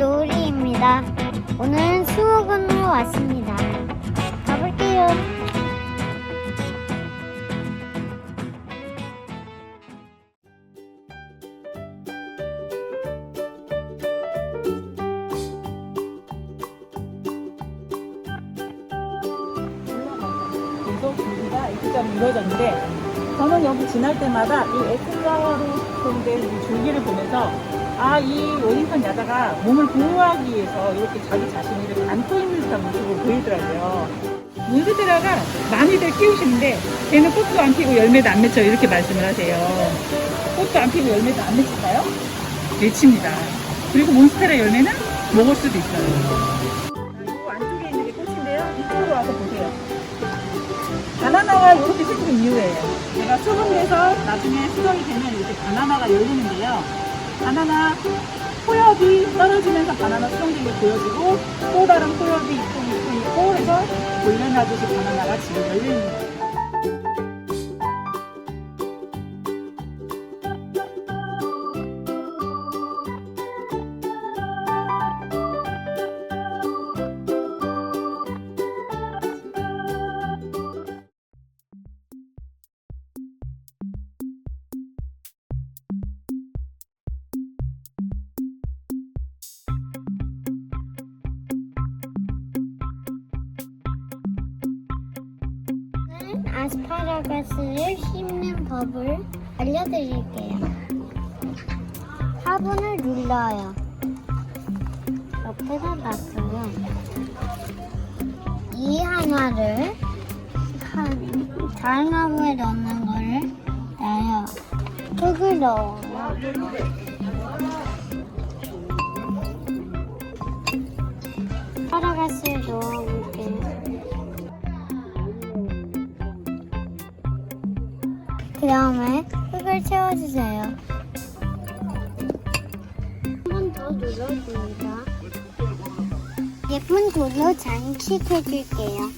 노을이입니다. 오늘은 수목원으로 왔습니다. 가볼게요. 계속 준비가 X자로 이루어졌는데 저는 여기 지날 때마다 이 X자로 된이 줄기를 보면서 아 이 원인선 야자가 몸을 보호하기 위해서 이렇게 자기 자신을 안고 있는 듯한 모습으로 보이더라고요. 문스테라가 많이들 키우시는데 걔는 꽃도 안 피고 열매도 안 맺혀 이렇게 말씀을 하세요. 꽃도 안 피고 열매도 안 맺힐까요? 맺힙니다. 그리고 몬스테라 열매는 먹을 수도 있어요. 이 안쪽에 있는 게 꽃인데요. 이쪽으로 와서 보세요. 바나나가 이렇게 생긴 이유예요. 얘가 수분돼서 나중에 수정이 되면 이렇게 바나나가 열리는데요. 바나나 포엽이 떨어지면서 바나나 수정된 게 보여지고 또 다른 포엽이 있고 있고 있고 해서 돌려놔듯이 바나나가 지금 열리는 거예요. 아스파라거스를 심는 법을 알려드릴게요. 화분을 눌러요. 옆에다 놔둬요. 이 하나를 한, 다른 화분에 넣는 거를 놔요. 흙을 넣어요. 그 다음에 흙을 채워주세요. 한 번 더 눌러줍니다. 예쁜 돌로 장식해줄게요.